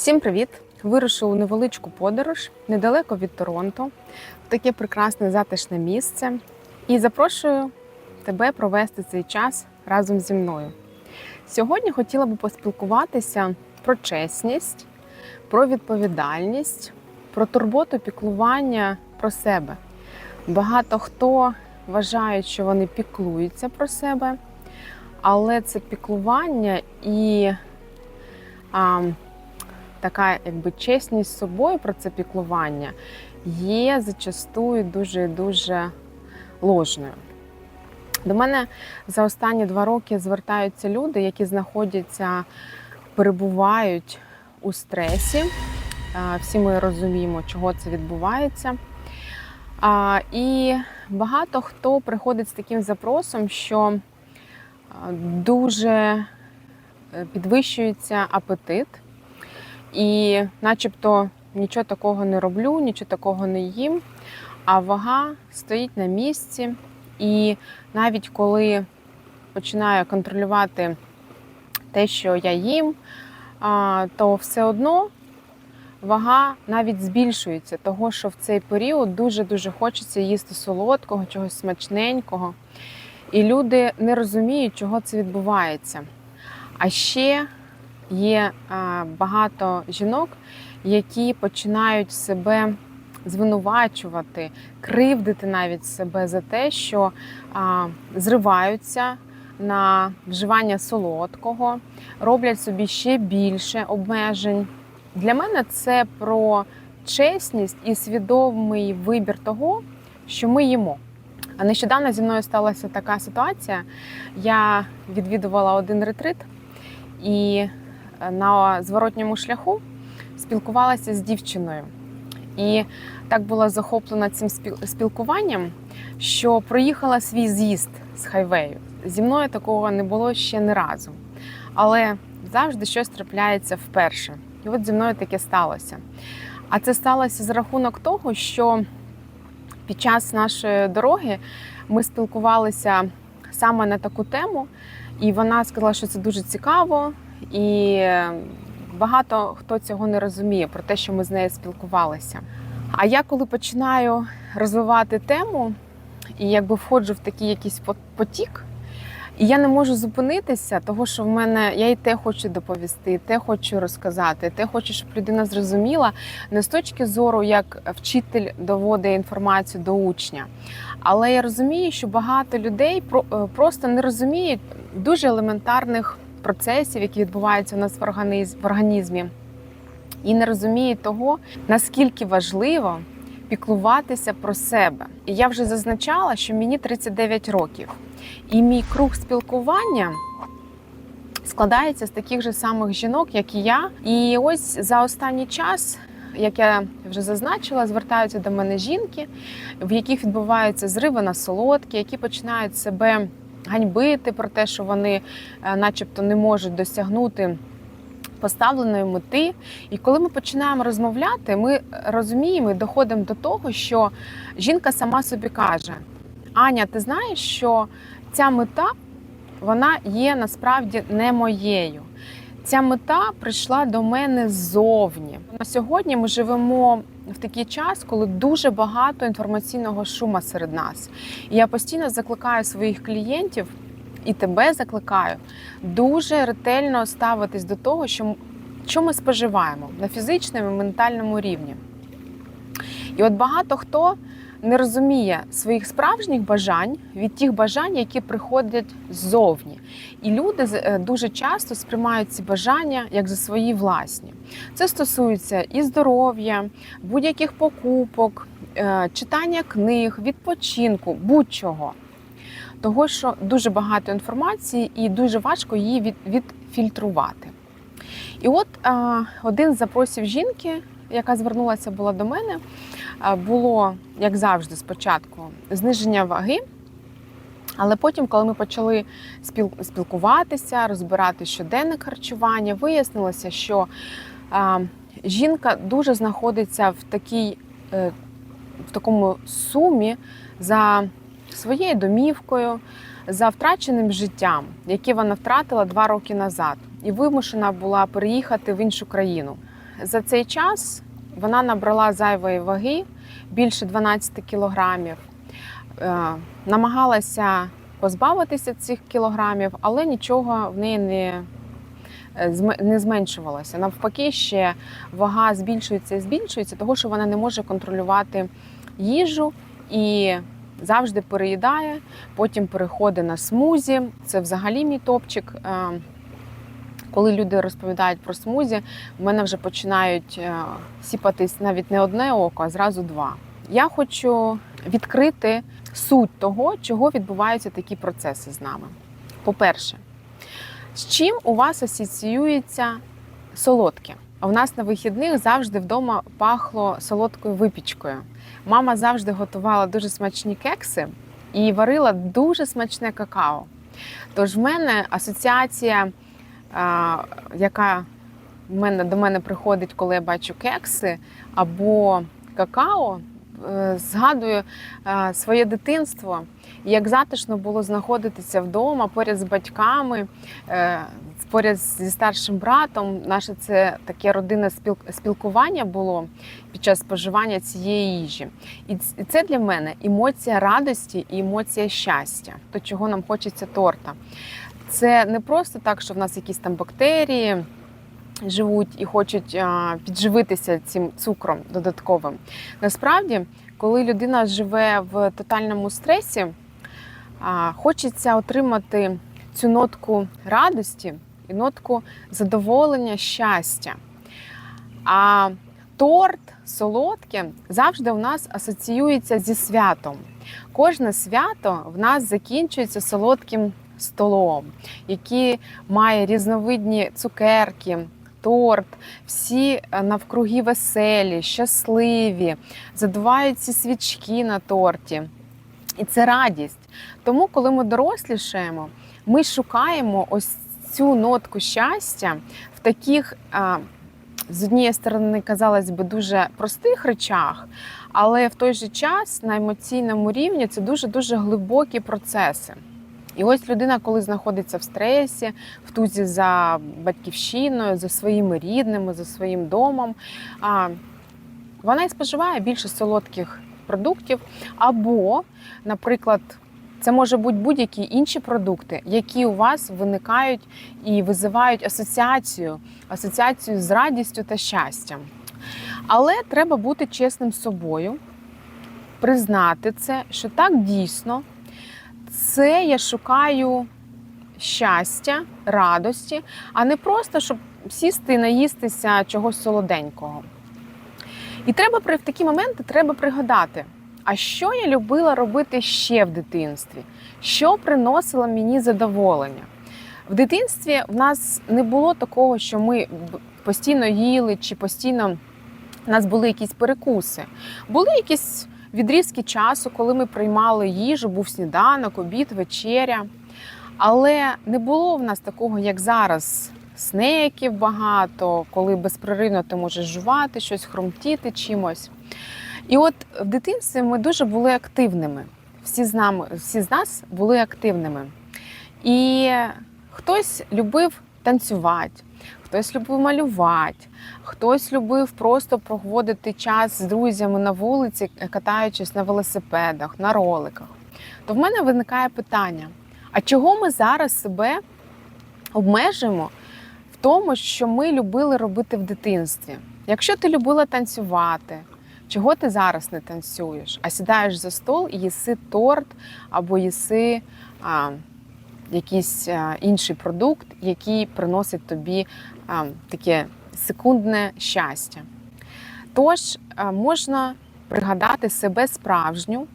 Всім привіт! Вирушив у невеличку подорож недалеко від Торонто, в таке прекрасне затишне місце. І запрошую тебе провести цей час разом зі мною. Сьогодні хотіла би поспілкуватися про чесність, про відповідальність, про турботу піклування про себе. Багато хто вважає, що вони піклуються про себе, але це піклування і а, така якби чесність з собою про це піклування є зачастую дуже дуже ложною. До мене за останні два роки звертаються люди, які знаходяться, перебувають у стресі. Всі ми розуміємо, чого це відбувається. І багато хто приходить з таким запросом, що дуже е, підвищується апетит, і начебто нічого такого не роблю, нічого такого не їм, а вага стоїть на місці. І навіть коли починаю контролювати те, що я їм, то все одно вага навіть збільшується, того що в цей період дуже-дуже хочеться їсти солодкого, чогось смачненького. І люди не розуміють, чого це відбувається. А ще є багато жінок, які починають себе звинувачувати, кривдити навіть себе за те, що зриваються на вживання солодкого, роблять собі ще більше обмежень. Для мене це про чесність і свідомий вибір того, що ми їмо. А нещодавно зі мною сталася така ситуація. Я відвідувала один ретрит і на зворотньому шляху спілкувалася з дівчиною. І так була захоплена цим спілкуванням, що проїхала свій з'їзд з хайвею. Зі мною такого не було ще не разу. Але завжди щось трапляється вперше. І от зі мною таке сталося. А це сталося за рахунок того, що під час нашої дороги ми спілкувалися саме на таку тему, і вона сказала, що це дуже цікаво, і багато хто цього не розуміє про те, що ми з нею спілкувалися. А я коли починаю розвивати тему і якби входжу в такий якийсь потік, і я не можу зупинитися, того що в мене я і те хочу доповісти, і те хочу розказати, і те хочу, щоб людина зрозуміла не з точки зору, як вчитель доводить інформацію до учня. Але я розумію, що багато людей просто не розуміють дуже елементарних процесів, які відбуваються у нас в організмі, і не розуміють того, наскільки важливо піклуватися про себе. І я вже зазначала, що мені 39 років, і мій круг спілкування. Складається з таких же самих жінок, як і я. І ось за останній час, як я вже зазначила, звертаються до мене жінки, в яких відбуваються зриви на солодкі, які починають себе ганьбити про те, що вони, начебто, не можуть досягнути поставленої мети. І коли ми починаємо розмовляти, ми розуміємо і доходимо до того, що жінка сама собі каже: Аня, ти знаєш, що ця мета вона є насправді не моєю. Ця мета прийшла до мене ззовні. На сьогодні ми живемо в такий час, коли дуже багато інформаційного шума серед нас. І я постійно закликаю своїх клієнтів і тебе закликаю дуже ретельно ставитись до того, що, що ми споживаємо на фізичному і ментальному рівні. І от багато хто не розуміє своїх справжніх бажань від тих бажань, які приходять ззовні. І люди дуже часто сприймають ці бажання як за свої власні. Це стосується і здоров'я, будь-яких покупок, читання книг, відпочинку, будь-чого. Того, що дуже багато інформації і дуже важко її від, відфільтрувати. І от а, один з запросів жінки, яка звернулася була до мене, було, як завжди, спочатку зниження ваги. Але потім, коли ми почали спілкуватися, розбирати щоденне харчування, вияснилося, що жінка дуже знаходиться в такій, е, в такому сумі за своєю домівкою, за втраченим життям, яке вона втратила два роки назад, і вимушена була переїхати в іншу країну. за цей час вона набрала зайвої ваги більше 12 кілограмів. Е, намагалася позбавитися цих кілограмів, але нічого в неї не, е, не зменшувалося. Навпаки, ще вага збільшується і збільшується, тому що вона не може контролювати їжу і завжди переїдає, потім переходить на смузі. Це взагалі мій топчик. Коли люди розповідають про смузі, в мене вже починають е, сіпатись навіть не одне око, а зразу два. Я хочу відкрити суть того, чого відбуваються такі процеси з нами. По-перше, з чим у вас асоціюється солодке? А в нас на вихідних завжди вдома пахло солодкою випічкою. Мама завжди готувала дуже смачні кекси і варила дуже смачне какао. Тож в мене асоціація, яка до мене приходить, коли я бачу кекси або какао, е, згадую е, своє дитинство, як затишно було знаходитися вдома поряд з батьками, е, поряд зі старшим братом. Наше це таке родинне спілкування було під час споживання цієї їжі. І це для мене емоція радості і емоція щастя, то чого нам хочеться торта. Це не просто так, що в нас якісь там бактерії живуть і хочуть підживитися цим цукром додатковим. Насправді, коли людина живе в тотальному стресі, хочеться отримати цю нотку радості і нотку задоволення, щастя. А торт солодке завжди у нас асоціюється зі святом. Кожне свято в нас закінчується солодким столом, який має різновидні цукерки, торт, всі е, навкруги веселі, щасливі, задувають ці свічки на торті. І це радість. Тому, коли ми дорослішаємо, ми шукаємо ось цю нотку щастя в таких, з однієї сторони, казалось би, дуже простих речах, але в той же час на емоційному рівні це дуже-дуже глибокі процеси. І ось людина, коли знаходиться в стресі, в тузі за батьківщиною, за своїми рідними, за своїм домом, вона і споживає більше солодких продуктів, або, наприклад, це може бути будь-які інші продукти, які у вас виникають і визивають асоціацію, асоціацію з радістю та щастям. Але треба бути чесним з собою, признати це, що так дійсно, це я шукаю щастя, радості, а не просто, щоб сісти і наїстися чогось солоденького. І треба в такі моменти треба пригадати, а що я любила робити ще в дитинстві, що приносило мені задоволення. В дитинстві в нас не було такого, що ми постійно їли чи постійно у нас були якісь перекуси. Були якісь відрізки часу, коли ми приймали їжу, був сніданок, обід, вечеря. Але не було в нас такого, як зараз. Снеків багато, коли безперервно ти можеш жувати, щось хромтіти чимось. І от в дитинстві ми дуже були активними. Всі з, нами, всі з нас були активними. І хтось любив танцювати, хтось любив малювати, хтось любив просто проводити час з друзями на вулиці, катаючись на велосипедах, на роликах. То в мене виникає питання: а чого ми зараз себе обмежуємо в тому, що ми любили робити в дитинстві? Якщо ти любила танцювати, чого ти зараз не танцюєш, а сідаєш за стол і їси торт або їси а, якийсь інший продукт, який приносить тобі таке секундне щастя. Тож можна пригадати себе справжню,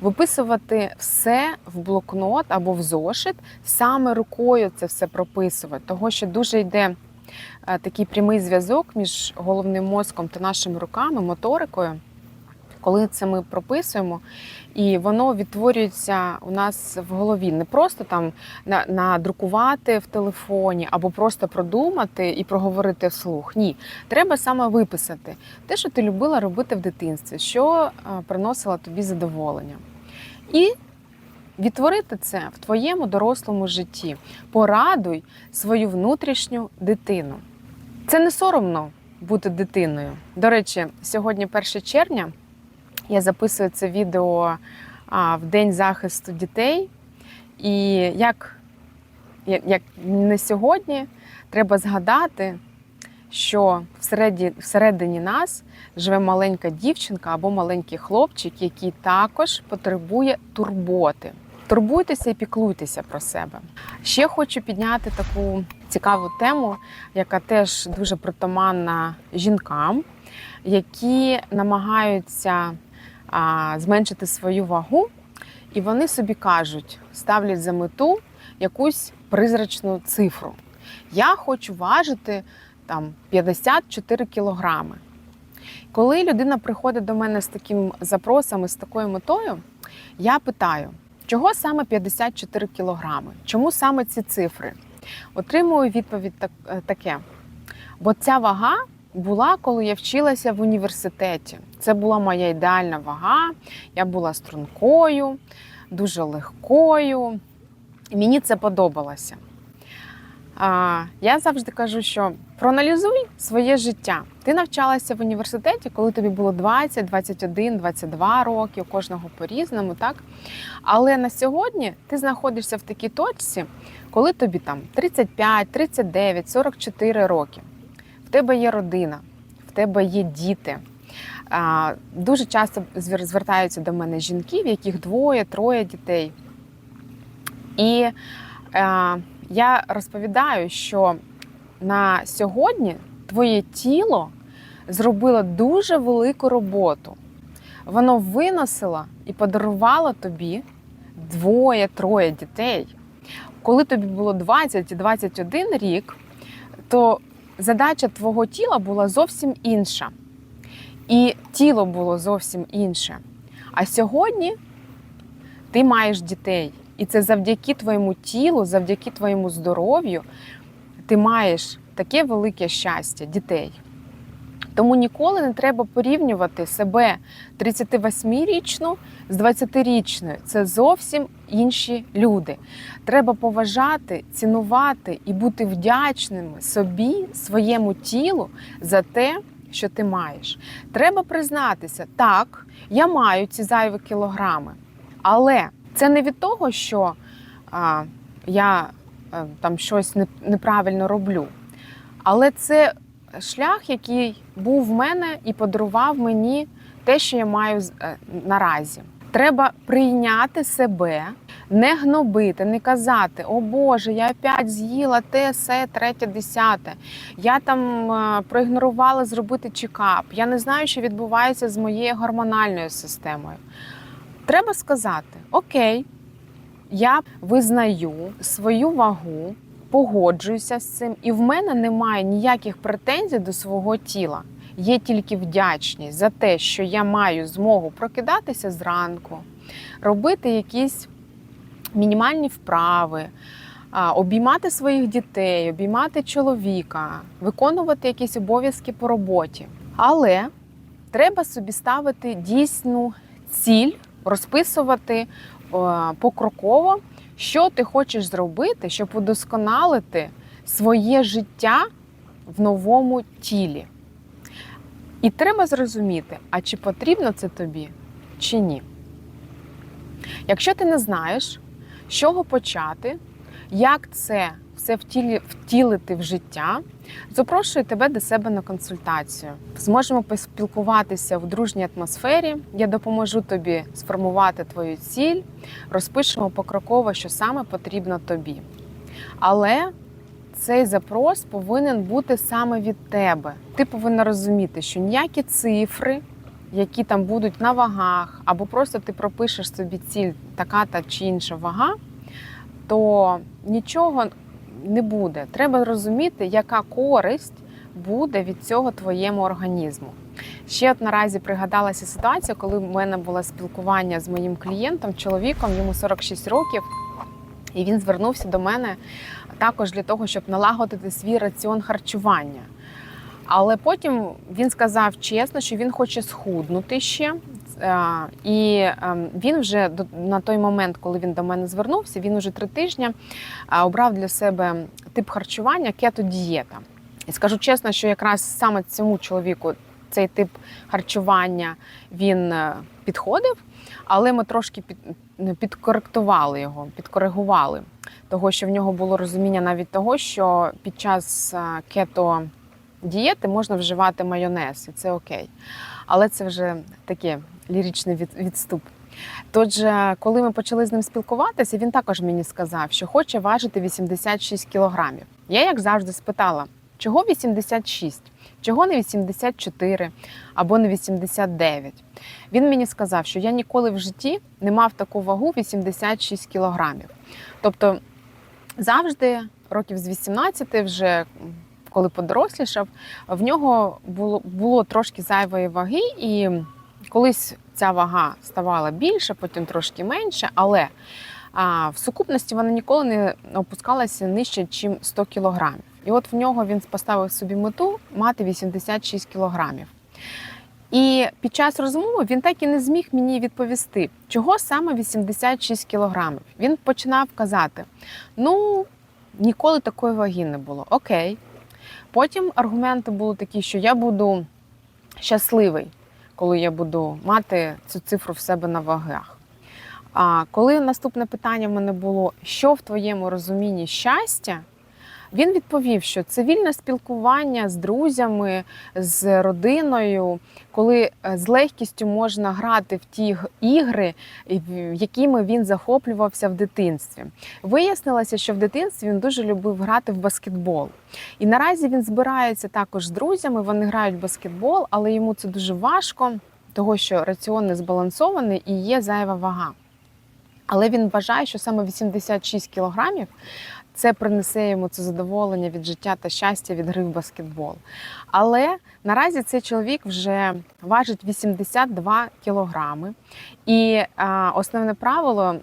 виписувати все в блокнот або в зошит, саме рукою це все прописувати, того що дуже йде такий прямий зв'язок між головним мозком та нашими руками, моторикою. Коли це ми прописуємо, і воно відтворюється у нас в голові. Не просто там надрукувати в телефоні або просто продумати і проговорити вслух. Ні, треба саме виписати те, що ти любила робити в дитинстві, що е, приносило тобі задоволення. І відтворити це в твоєму дорослому житті. Порадуй свою внутрішню дитину. Це не соромно бути дитиною. До речі, сьогодні 1 червня. Я записую це відео в День захисту дітей. І як, як, не сьогодні, треба згадати, що всередині, всередині нас живе маленька дівчинка або маленький хлопчик, який також потребує турботи. Турбуйтеся і піклуйтеся про себе. Ще хочу підняти таку цікаву тему, яка теж дуже притаманна жінкам, які намагаються зменшити свою вагу, і вони собі кажуть, ставлять за мету якусь призрачну цифру. Я хочу важити там 54 кілограми. Коли людина приходить до мене з таким запросом і з такою метою, я питаю, чого саме 54 кілограми? Чому саме ці цифри? Отримую відповідь е, таке. Бо ця вага була, коли я вчилася в університеті. Це була моя ідеальна вага. Я була стрункою, дуже легкою. Мені це подобалося. Я завжди кажу, що проаналізуй своє життя. Ти навчалася в університеті, коли тобі було 20, 21, 22 роки, у кожного по-різному, так? Але на сьогодні ти знаходишся в такій точці, коли тобі там 35, 39, 44 роки. Тебе є родина, в тебе є діти. Дуже часто звертаються до мене жінки, в яких двоє, троє дітей. І е, я розповідаю, що на сьогодні твоє тіло зробило дуже велику роботу. Воно виносило і подарувало тобі двоє-троє дітей. Коли тобі було 20 і 21 рік, то задача твого тіла була зовсім інша. І тіло було зовсім інше. А сьогодні ти маєш дітей. І це завдяки твоєму тілу, завдяки твоєму здоров'ю, ти маєш таке велике щастя дітей. Тому ніколи не треба порівнювати себе 38-річну з 20-річною. Це зовсім інші люди. Треба поважати, цінувати і бути вдячними собі, своєму тілу за те, що ти маєш. Треба признатися, так, я маю ці зайві кілограми, але це не від того, що а, я а, там щось неправильно роблю. Але це шлях, який був в мене і подарував мені те, що я маю е, наразі. Треба прийняти себе, не гнобити, не казати, о Боже, я опять з'їла те, се, третє, десяте. Я там е, проігнорувала зробити чекап. Я не знаю, що відбувається з моєю гормональною системою. Треба сказати: Окей, я визнаю свою вагу, погоджуюся з цим, і в мене немає ніяких претензій до свого тіла. Є тільки вдячність за те, що я маю змогу прокидатися зранку, робити якісь мінімальні вправи, обіймати своїх дітей, обіймати чоловіка, виконувати якісь обов'язки по роботі. Але треба собі ставити дійсну ціль, розписувати покроково, що ти хочеш зробити, щоб удосконалити своє життя в новому тілі. І треба зрозуміти, а чи потрібно це тобі, чи ні. Якщо ти не знаєш, з чого почати, як це все втілі, втілити в життя, запрошую тебе до себе на консультацію. Зможемо поспілкуватися в дружній атмосфері. Я допоможу тобі сформувати твою ціль, розпишемо покроково, що саме потрібно тобі. Але цей запрос повинен бути саме від тебе. Ти повинна розуміти, що ніякі цифри, які там будуть на вагах, або просто ти пропишеш собі ціль, така та чи інша вага, то нічого не буде. Треба розуміти, яка користь буде від цього твоєму організму. Ще от наразі пригадалася ситуація, коли в мене було спілкування з моїм клієнтом, чоловіком, йому 46 років, і він звернувся до мене також для того, щоб налагодити свій раціон харчування. Але потім він сказав чесно, що він хоче схуднути ще. І ем, він вже на той момент, коли він до мене звернувся, він уже три тижні обрав для себе тип харчування кето-дієта. І скажу чесно, що якраз саме цьому чоловіку цей тип харчування він е, підходив, але ми трошки під, підкоректували його, підкоригували. Того, що в нього було розуміння навіть того, що під час е, кето дієти можна вживати майонез, і це окей. Але це вже таке ліричний від- відступ. Тож, коли ми почали з ним спілкуватися, він також мені сказав, що хоче важити 86 кілограмів. Я, як завжди, спитала, чого 86? Чого не 84 або не 89? Він мені сказав, що я ніколи в житті не мав таку вагу 86 кілограмів. Тобто завжди, років з 18, вже коли подорослішав, в нього було, було трошки зайвої ваги, і колись ця вага ставала більше, потім трошки менше, але а, в сукупності вона ніколи не опускалася нижче, ніж 100 кілограмів. І от в нього він поставив собі мету мати 86 кілограмів. І під час розмови він так і не зміг мені відповісти, чого саме 86 кілограмів. Він починав казати: ну, ніколи такої ваги не було. Окей. Потім аргументи були такі, що я буду щасливий, коли я буду мати цю цифру в себе на вагах. А коли наступне питання в мене було, що в твоєму розумінні щастя, він відповів, що цивільне спілкування з друзями, з родиною, коли е, з легкістю можна грати в ті ігри, якими він захоплювався в дитинстві. Вияснилося, що в дитинстві він дуже любив грати в баскетбол. І наразі він збирається також з друзями, вони грають в баскетбол, але йому це дуже важко, того що раціон не збалансований і є зайва вага. Але він вважає, що саме 86 кілограмів це принесе йому це задоволення від життя та щастя від гри в баскетбол. Але наразі цей чоловік вже важить 82 кілограми. І а, основне правило,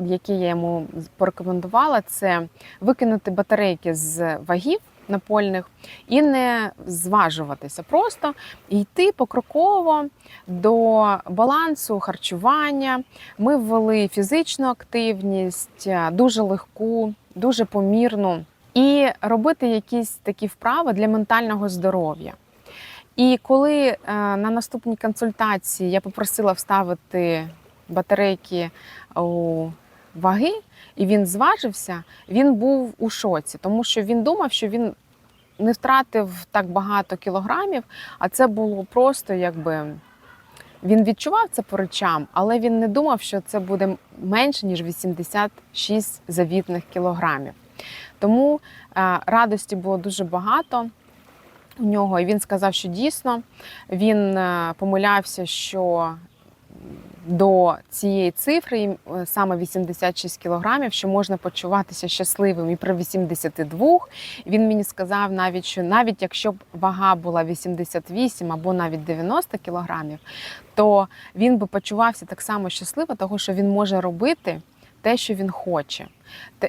яке я йому порекомендувала, це викинути батарейки з вагів напольних і не зважуватися, просто йти покроково до балансу харчування. Ми ввели фізичну активність, дуже легку, дуже помірну, і робити якісь такі вправи для ментального здоров'я. І коли е, на наступній консультації я попросила вставити батарейки у ваги, і він зважився, він був у шоці, тому що він думав, що він не втратив так багато кілограмів, а це було просто якби. Він відчував це по речам, але він не думав, що це буде менше, ніж 86 завітних кілограмів. Тому е, радості було дуже багато у нього. І він сказав, що дійсно він е, помилявся, що до цієї цифри, е, саме 86 кілограмів, що можна почуватися щасливим і при 82. Він мені сказав навіть, що навіть якщо б вага була 88 або навіть 90 кілограмів, то він би почувався так само щасливо, того що він може робити те, що він хоче.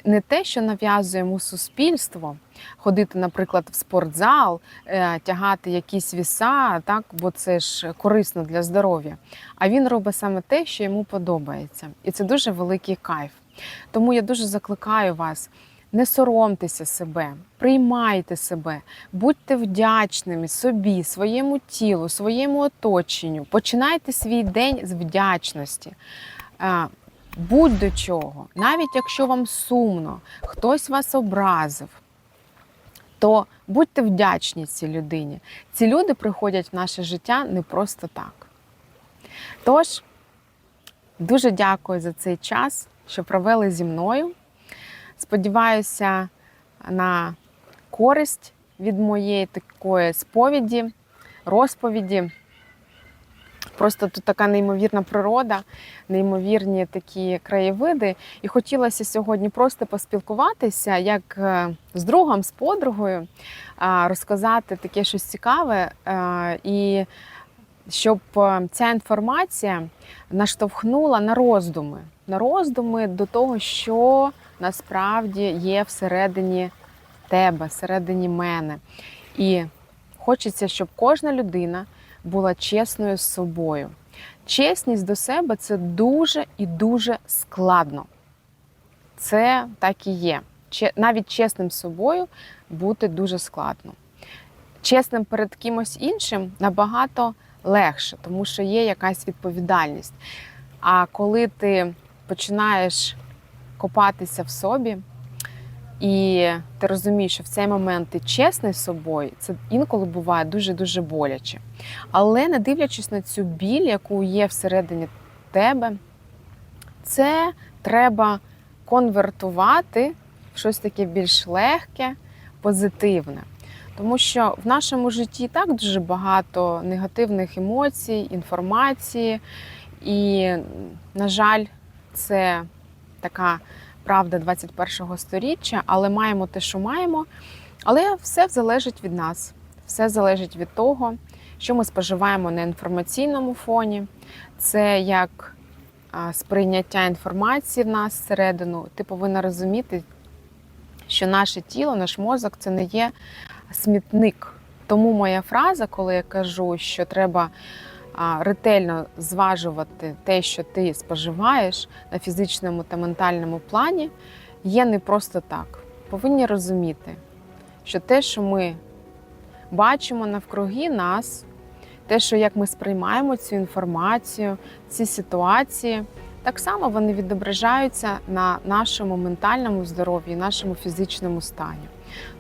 Не те, що нав'язує йому суспільство, ходити, наприклад, в спортзал, е, тягати якісь віса, так, бо це ж корисно для здоров'я. А він робить саме те, що йому подобається. І це дуже великий кайф. Тому я дуже закликаю вас. Не соромтеся себе, приймайте себе, будьте вдячними собі, своєму тілу, своєму оточенню. Починайте свій день з вдячності. Будь до чого, навіть якщо вам сумно, хтось вас образив, то будьте вдячні цій людині. Ці люди приходять в наше життя не просто так. Тож, дуже дякую за цей час, що провели зі мною. Сподіваюся на користь від моєї такої сповіді, розповіді. Просто тут така неймовірна природа, неймовірні такі краєвиди. І хотілося сьогодні просто поспілкуватися як е, з другом, з подругою, розказати таке щось цікаве, е, і щоб е, ця інформація наштовхнула на роздуми, на роздуми до того, що насправді є всередині тебе, всередині мене. І хочеться, щоб кожна людина була чесною з собою. Чесність до себе це дуже і дуже складно. Це так і є. Навіть чесним з собою бути дуже складно. чесним перед кимось іншим набагато легше, тому що є якась відповідальність. А коли ти починаєш копатися в собі, і ти розумієш, що в цей момент ти чесний з собою, це інколи буває дуже-дуже боляче. Але не дивлячись на цю біль, яку є всередині тебе, це треба конвертувати в щось таке більш легке, позитивне. Тому що в нашому житті так дуже багато негативних емоцій, інформації. І, на жаль, це така правда 21-го сторіччя, але маємо те, що маємо. Але все залежить від нас. Все залежить від того, що ми споживаємо на інформаційному фоні. Це як сприйняття інформації в нас всередину. Ти повинна розуміти, що наше тіло, наш мозок це не є смітник. Тому моя фраза, коли я кажу, що треба ретельно зважувати те, що ти споживаєш на фізичному та ментальному плані, є не просто так. Повинні розуміти, що те, що ми бачимо навкруги нас, те, що як ми сприймаємо цю інформацію, ці ситуації, так само вони відображаються на нашому ментальному здоров'ї, нашому фізичному стані.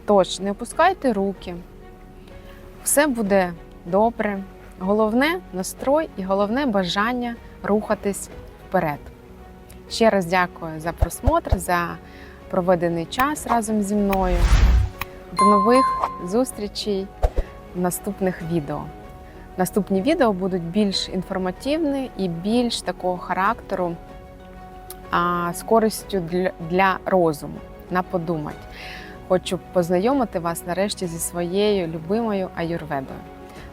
Тож, не опускайте руки, все буде добре. Головне настрой і головне бажання рухатись вперед. Ще раз дякую за просмотр, за проведений час разом зі мною. До нових зустрічей в наступних відео. Наступні відео будуть більш інформативні і більш такого характеру а, з користю для, для розуму на подумать. Хочу познайомити вас нарешті зі своєю любимою аюрведою.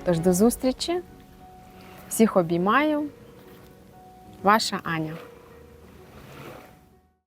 Тож до зустрічі. Всіх обіймаю. Ваша Аня.